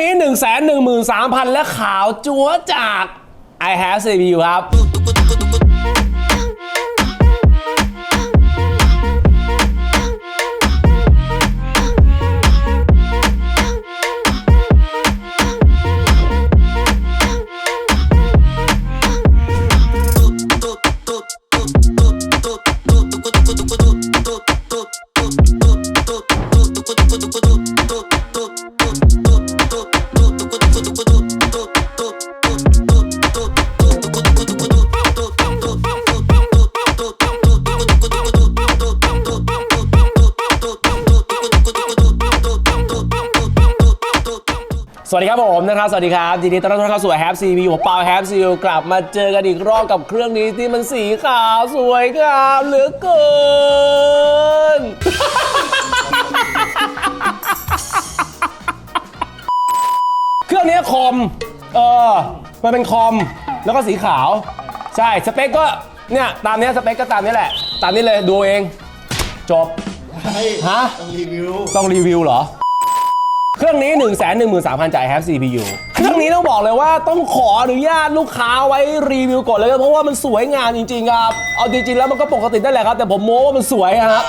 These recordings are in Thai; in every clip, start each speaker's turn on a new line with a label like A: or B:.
A: นี้ 1 1 3 0 0 0 และขาวจั๊วจาก i have CPU ครับ สวัสดีครับผมนะครับ สวัสดีครับยินดีต้อนรับทุกท่านเข้าสู่ Have CV ผมเปา Have CV กลับมาเจอกันอีกรอบกับเครื่องนี้ที่มันสีขาวสวยงามเหลือเกิน เครื่องนี้คอม เออ มันเป็นคอม แล้วก็สีขาว ใช่ สเปคก็ เนี่ย ตามเนี้ยสเปคก็ตามนี้แหละ ตามนี้เลยดูเอง จบ ฮะ
B: ต้องรีวิว
A: ต้องรีวิวเหรอ เครื่องนี้ 1 1 3 0 0 0จ่าย Have CPU เครื่องนี้ต้องบอกเลยว่าต้องขออนุญาตลูกค้าไว้รีวิวก่อนเลยเพราะว่ามันสวยงามจริงๆครับ เอาจริงๆแล้วมันก็ปกติได้แหละครับ แต่ผมโม้ว่ามันสวยครับ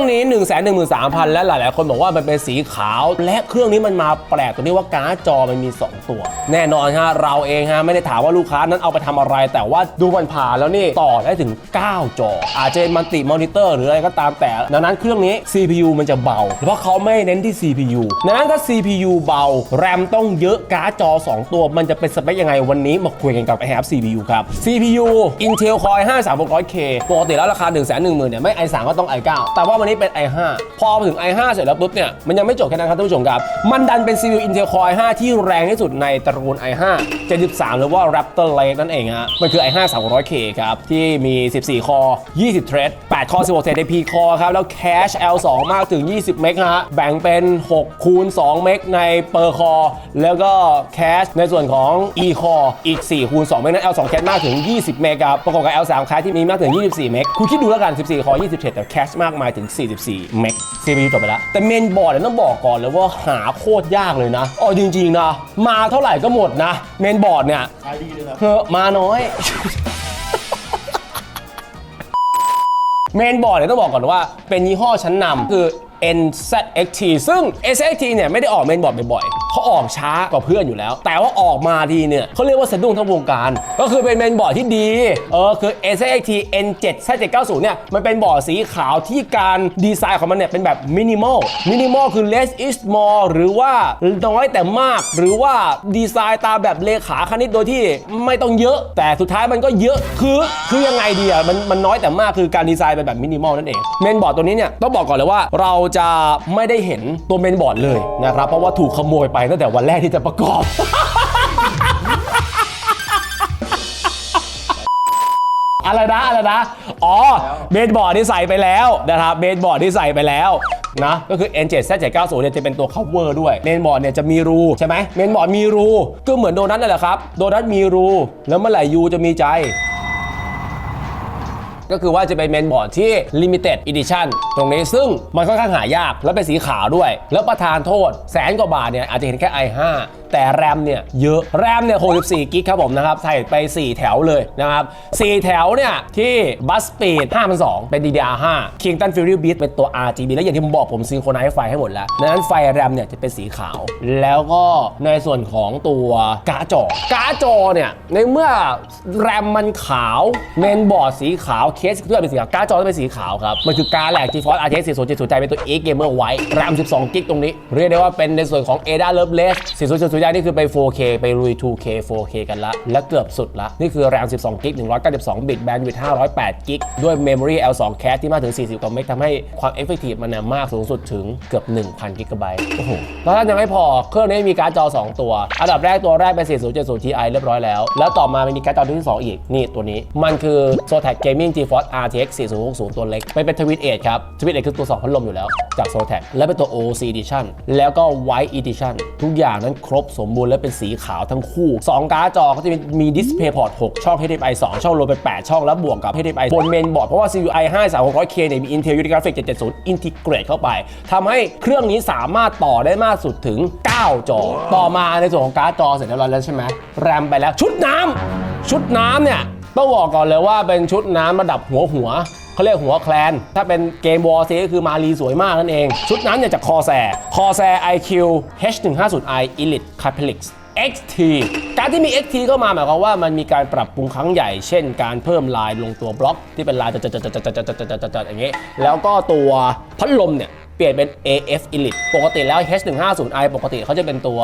A: รื่องนี้ 1 1 3 0 0 0 และหลาย ๆ คนบอกว่ามันเป็นสีขาว และเครื่องนี้มันมาแปลกตรงที่ว่าการ์ดจอมันมี 2 ตัว แน่นอนฮะเราเองฮะไม่ได้ถามว่าลูกค้านั้นเอาไปทำอะไร แต่ว่าดูมันผ่านแล้วนี่ต่อได้ถึง 9 จอ อาจจะเป็นมัลติมอนิเตอร์หรืออะไรก็ตามแต่ดังนั้นเครื่องนี้ CPU มันจะเบา เพราะเขาไม่เน้นที่ CPU ดังนั้นถ้า CPU เบาแรมต้องเยอะการ์ดจอ 2 ตัวมันจะเป็นสเปคยังไงวันนี้มาคุยกันกับ i have CPU ครับ CPU Intel Core i5 3600K ปกติแล้วราคา 1 1 0 0 0 0เนี่ยไม่ i3 ก็ต้อง i9 แต่ว่าวันนี้เป็น i5 พอมาถึง i5 เสร็จแล้วปุ๊บเนี่ย มันยังไม่จบแค่นั้นครับท่านผู้ชมครับ มันดันเป็น CPU Intel Core i5 ที่แรงที่สุดในตระกูล i5 73 หรือว่า Raptor Lake นั่นเองฮะมันคือ i5 300K ครับ ที่มี 14 คอ20 เทรด8คอ16 เทรดใน P คอครับ แล้ว Cache L2 มากถึง 20 เมกฮะแบ่งเป็น 6 คูณ 2 เมกใน per core แล้วก็ Cache ในส่วนของ E core อีก 4 คูณ 2 เมกนั้น L2 Cache มากถึง 20 เมกครับประกอบกับ L3 Cache ที่มีมากถึง 24 เมกคุณคิดดูแล้วกัน 14 คอ20 เทรดแต่ Cache มากมายถึง44 เมก CPU จบไปแล้ว แต่เมนบอร์ดเนี่ยต้องบอกก่อนเลยว่าหาโคตรยากเลยนะอ๋อจริง ๆ นะ มาเท่าไหร่ก็หมดนะ เมนบอร์ดเนี่ย
B: ขายดีเลยครับ
A: เฮ้อะมาน้อย เมนบอร์ดเนี่ยต้องบอกก่อนว่าเป็นยี่ห้อชั้นนำคือ NZXT ซึ่ง NZXT เนี่ยไม่ได้ออกเมนบอร์ดบ่อยๆ เขาออกช้ากว่าเพื่อนอยู่แล้ว แต่ว่าออกมาทีเนี่ยเขาเรียกว่าสะดุ้งทั้งวงการ ก็คือเป็นเมนบอร์ดที่ดี เออคือ NZXT N7 Z790 เนี่ยมันเป็นบอร์ดสีขาวที่การดีไซน์ของมันเนี่ยเป็นแบบมินิมอลมินิมอลคือ less is more หรือว่าน้อยแต่มาก หรือว่าดีไซน์ตามแบบเลขาคณิตโดยที่ไม่ต้องเยอะ แต่สุดท้ายมันก็เยอะคือคือยังไงดีอะมันมันน้อยแต่มากคือการดีไซน์เป็นแบบมินิมอลนั่นเองเมนบอร์ดตัวนี้เนี่ยต้องบอกก่อนเลยว่าเราจะไม่ได้เห็นตัวเมนบอร์ดเลยนะครับเพราะว่าถูกขโมยไปตั้งแต่วันแรกที่จะประกอบ อะไรนะอะไรนะ อ๋อ เบนบอร์ดที่ใส่ไปแล้วนะครับ เบนบอร์ดที่ใส่ไปแล้วนะ ก็คือ N7 Z790 เนี่ยจะเป็นตัว cover ด้วย เมนบอร์ดเนี่ยจะมีรูใช่ไหม เมนบอร์ดมีรู ก็เหมือนโดนัทนั่นแหละครับ โดนัทมีรู แล้วเมื่อไหร่ยูจะมีใจ ก็คือว่าจะเป็นเมนบอร์ดที่ Limited Edition ตรงนี้ซึ่งมันค่อนข้างหายากแล้วเป็นสีขาวด้วย แล้วประทานโทษแสนกว่าบาทเนี่ยอาจจะเห็นแค่ i5 แต่แรมเนี่ยเยอะแรมเนี่ย64กิกครับผมนะครับใส่ไป 4 แถวเลยนะครับ 4 แถวเนี่ยที่บัสปีด5,200เป็น DDR5 Kingston Fury Beat เป็นตัว RGB แล้วอย่างที่ผมบอกผมซิงโครไนซ์ไฟให้หมดแล้วดังนั้นไฟแรมเนี่ยจะเป็นสีขาว แล้วก็ในส่วนของตัวกาจอ กาจอเนี่ยในเมื่อแรมมันขาวเมนบอร์ดสีขาวเคสเครื่องเป็นสีขาวกาจอต้องเป็นสีขาวครับมันคือกาแหลก GeForce RTX 4070ใจเป็นตัว X Gamer White แรม12กิกตรงนี้ เรียกได้ว่าเป็นในส่วนของ ADA Loveless 4070ใจนี่คือไป 4K ไปลุย 2K 4K กันละ และเกือบสุดละ นี่คือแรม12กิก192 บิตแบนด์วิดต์508กิกด้วย Memory L2 Cache ที่มากถึง 40กว่าเมกทำให้ความ Effective มันนะมากสูงสุดถึงเกือบ 1,000กิกะไบต์โอ้โหแล้วถ้ายังไม่พอเครื่องนี้มีการ์ดจอ 2 ตัว อันดับแรกตัวแรกเป็น 4070 Ti เรียบร้อยแล้ว แล้วต่อมามันมีการ์ดจอตัวที่ 2 อีก นี่ตัวนี้ มันคือ Zotac Gaming GeForce RTX 4060 ตัวเล็กไม่เป็นทวิตเอทครับทวิตเอทคือตัว 2 พัดลมอยู่แล้วจาก Zotac และเป็นตัว OC Edition แล้วก็ White Edition ทุกอย่างนั้นครบสมบูรณ์และเป็นสีขาวทั้งคู่ 2 การ์ดจอก็จะมีมีดิสเพย์พอร์ต6ช่อง HDMI 2 ช่องรวมเป็น 8 ช่องแล้วบวกกับ HDMI บนเมนบอร์ด เพราะว่า CUI 5 3 6 0 0 k เนี่ยมี Intel Unity Graphics 770 Integrate เข้าไปทำให้เครื่องนี้สามารถต่อได้มากสุดถึง 9 จอ ต่อมาในส่วนของการ์ดจอเสร็จเรียบร้อยแล้วใช่ไหมแรมไปแล้วชุดน้ำชุดน้ำเนี่ยต้องบอกก่อนเลยว่าเป็นชุดน้ำระดับหัวหัว เขาเรียกหัวแคลน ถ้าเป็นเกมวอร์ซีก็คือมารีสวยมากนั่นเอง ชุดนั้นเนี่ยจากคอแซคอแซ IQ H150i Elite Capelix XT การที่มี XT เข้ามาหมายความว่ามันมีการปรับปรุงครั้งใหญ่ เช่นการเพิ่มลายลงตัวบล็อกที่เป็นลายจัดๆๆๆๆๆๆๆอย่างเงี้ยแล้วก็ตัวพัดลมเนี่ย ปลี่ยนเป็น AF Elite ปกติแล้ว H150i ปกติเขาจะเป็นตัว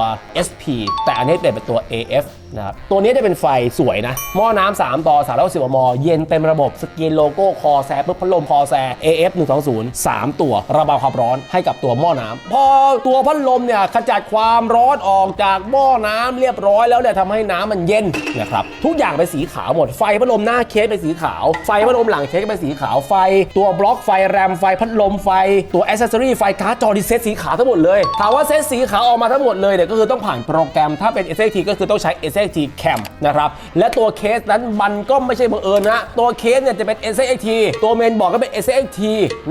A: SP แต่อันนี้เปลี่ยนเป็นตัว AF นะครับ ตัวนี้จะเป็นไฟสวยนะ หม้อน้ำ3ต่อ310มเย็นเต็มระบบ สกรีนโลโก้คอแซปุ๊บพัดลมคอแซ AF 120 3 ตัว ระบายความร้อนให้กับตัวหม้อน้ำ พอตัวพัดลมเนี่ยขจัดความร้อนออกจากหม้อน้ำเรียบร้อยแล้วเนี่ยทำให้น้ำมันเย็นนะครับ ทุกอย่างเป็นสีขาวหมด ไฟพัดลมหน้าเคสเป็นสีขาว ไฟพัดลมหลังเคสเป็นสีขาว ไฟ ตัวบล็อกไฟแรมไฟพัดลมไฟตัวอ c เซสซอรี่ไฟการ์ดจอดีเซตสีขาวทั้งหมดเลยถามว่าเซตสีขาวออกมาทั้งหมดเลยเนี่ยก็คือต้องผ่านโปรแกรมถ้าเป็น SXT ก็คือต้องใช้ SXT Cam นะครับและตัวเคสนั้นมันก็ไม่ใช่บังเอิญนะตัวเคสเนี่ยจะเป็น SXT ตัวเมนบอร์ดก็เป็น SXT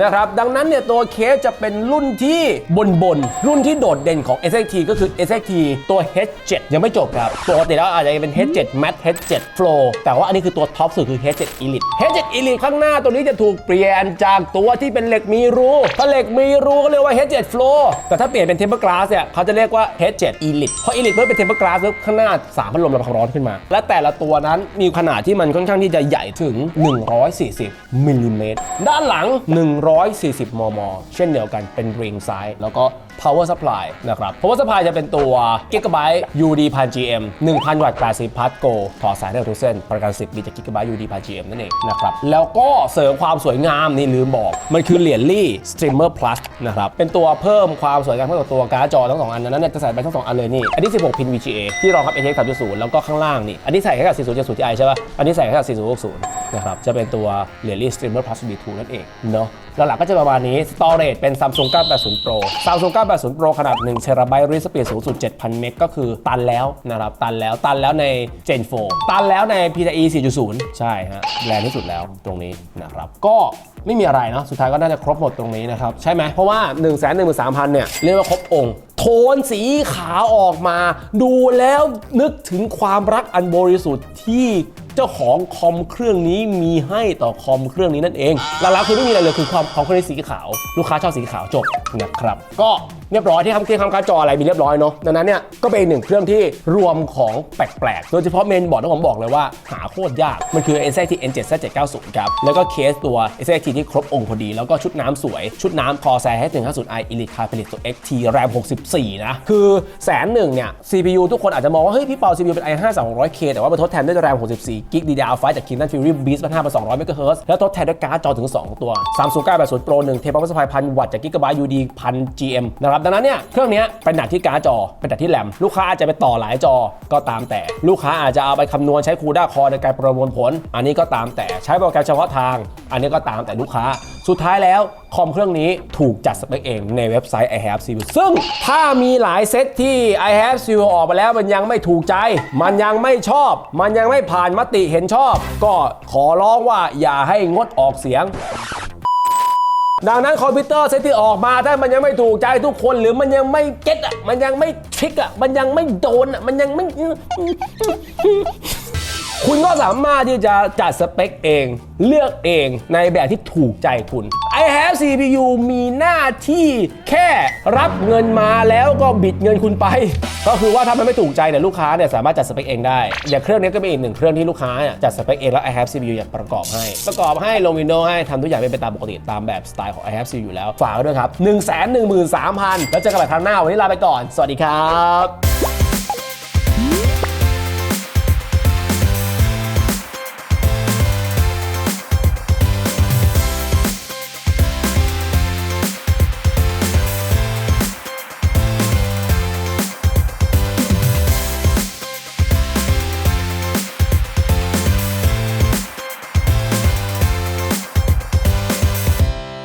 A: นะครับดังนั้นเนี่ยตัวเคสจะเป็นรุ่นที่บนบนรุ่นที่โดดเด่นของ SXT ก็คือ SXT ตัว H7 ยังไม่จบครับปกติแล้วอาจจะเป็น H7 Max H7 Flow แต่ว่าอันนี้คือตัวท็อปสุดคือ H7 Elite H7 Elite ข้างหน้าตัวนี้จะถูกเปลี่ยนจากตัวที่เป็นเหล็กมีรูถ้าเหล็กมีรู้ก็เรียกว่า H7 Flow แต่ถ้าเปลี่ยนเป็น Tempered Glass เนี่ยเขาจะเรียกว่า H7 Elite เพราะ Elite เมื่อเป็น Tempered Glass แล้วข้างหน้าสามพัดลมระบายความร้อนขึ้นมา และแต่ละตัวนั้นมีขนาดที่มันค่อนข้างที่จะใหญ่ถึง 140มิลลิเมตรด้านหลัง 140 มม เช่นเดียวกันเป็น ring size แล้วก็ power supply นะครับ power supply จะเป็นตัว Gigabyte UD 1000 GM 1000 วัตต์80พัทโกถอดสายได้ทุกเส้น ประกัน 10ปีจาก Gigabyte UD 1000 GM นั่นเองนะครับ แล้วก็เสริมความสวยงามนี่ลืมบอก มันคือเหรียญลี่ Streamer Plus นะครับ เป็นตัวเพิ่มความสวยงามให้กับตัวการ์ดจอทั้งสองอันนั้นเนี่ยจะใส่ไปทั้งสองอันเลยนี่ อันนี้ 16 พิน VGA ที่รองรับ ATX 3.0 แล้วก็ข้างล่างนี่ อันนี้ใส่ให้กับ4070 Ti ใช่ป่ะ อันนี้ใส่ให้กับ4060นะครับ จะเป็นตัวเหรียญลี่ Streamer Plus V2 นั่นเองเนาะหลักๆก็จะประมาณนี้ Storage เป็น Samsung 980 Pro Samsung 980 Pro ขนาด1 t b read speed สูงสุด 7,000 เมกก็คือตันแล้วนะครับ ตันแล้วตันแล้วใน Gen 4 ตันแล้วใน PCIe 4.0 ใช่ฮะแรงที่สุดแล้วตรงนี้นะครับ ก็ไม่มีอะไรเนาะสุดท้ายก็น่าจะครบหมดตรงนี้นะครับ ใช่ไหมเพราะว่า 1 1 3 0 0 0 เนี่ย เรียกว่าครบองค์ โทนสีขาวออกมา ดูแล้วนึกถึงความรักอันบริสุทธิ์ที่ เจ้าของคอมเครื่องนี้มีให้ต่อคอมเครื่องนี้นั่นเองหลักๆคือไม่มีอะไรเลยคือความคอมเครื่องนี้สีขาว ลูกค้าชอบสีขาวจบนะครับก็เรียบร้อยที่ทำเครื่องทำการ์จออะไรมีเรียบร้อยเนาะดังนั้นเนี่ยก็เป็นหนึ่งเครื่องที่รวมของแปลกๆ โดยเฉพาะเมนบอร์ดที่ผมบอกเลยว่าหาโคตรยาก มันคือ NZT N7 Z790 ครับ แล้วก็เคสตัว NZT ที่ครบองค์พอดี แล้วก็ชุดน้ำสวย ชุดน้ำคอแซให้ถึง50 i Elite Car Pellet ตัว XT RAM 64 นะ คือแสนหนึ่งเนี่ย CPU ทุกคนอาจจะมองว่า เฮ้ย พี่เปา CPU เป็น i5 200K แต่ว่ามันทดแทนด้วย RAM 64กิก DDR5 จาก Kingdom Fury Beast พันห้าพันสองร้อยเมกะเฮิร์ตแล้วทดแทนด้วยการ์ดจอถึง 2 ตัว Samsung 980 Pro 1เทปพัสพายพันวัตต์จาก Gigabyte UD พัน GM นะครับดังนั้นเนี่ยเครื่องนี้เป็นหนักที่การ์ดจอเป็นหนักที่แรมลูกค้าอาจจะไปต่อหลายจอก็ตามแต่ ลูกค้าอาจจะเอาไปคำนวณใช้ CUDA Core ในการประมวลผล อันนี้ก็ตามแต่ใช้โปรแกรมเฉพาะทาง อันนี้ก็ตามแต่ลูกค้าสุดท้ายแล้ว คอมเครื่องนี้ถูกจัดสเปคเองในเว็บไซต์ i have CPU ซึ่งถ้ามีหลายเซตที่ i have CPU ออกมาแล้วมันยังไม่ถูกใจ มันยังไม่ชอบ มันยังไม่ผ่านมติเห็นชอบ ก็ขอร้องว่าอย่าให้งดออกเสียงดังนั้นคอมพิวเตอร์เซตที่ออกมาถ้ามันยังไม่ถูกใจทุกคนหรือมันยังไม่เก็ตอะมันยังไม่ทริกอะมันยังไม่โดนอะมันยังไม่ คุณก็สามารถที่จะจัดสเปคเอง เลือกเองในแบบที่ถูกใจคุณ i have CPU มีหน้าที่แค่รับเงินมาแล้วก็บิดเงินคุณไป ก็คือว่าถ้ามันไม่ถูกใจเนี่ยลูกค้าเนี่ยสามารถจัดสเปคเองได้ อย่างเครื่องนี้ก็เป็นอีกหนึ่งเครื่องที่ลูกค้าเนี่ยจัดสเปคเองแล้ว i have CPU อยากประกอบให้ ประกอบให้ลง Windows ให้ทำทุกอย่างเป็นไปตามปกติตามแบบสไตล์ของ i have CPU อยู่แล้วฝากด้วยครับ 1 1 3 0 0 0 แล้วเจอกันใหม่ครั้งหน้าวันนี้ลาไปก่อน สวัสดีครับ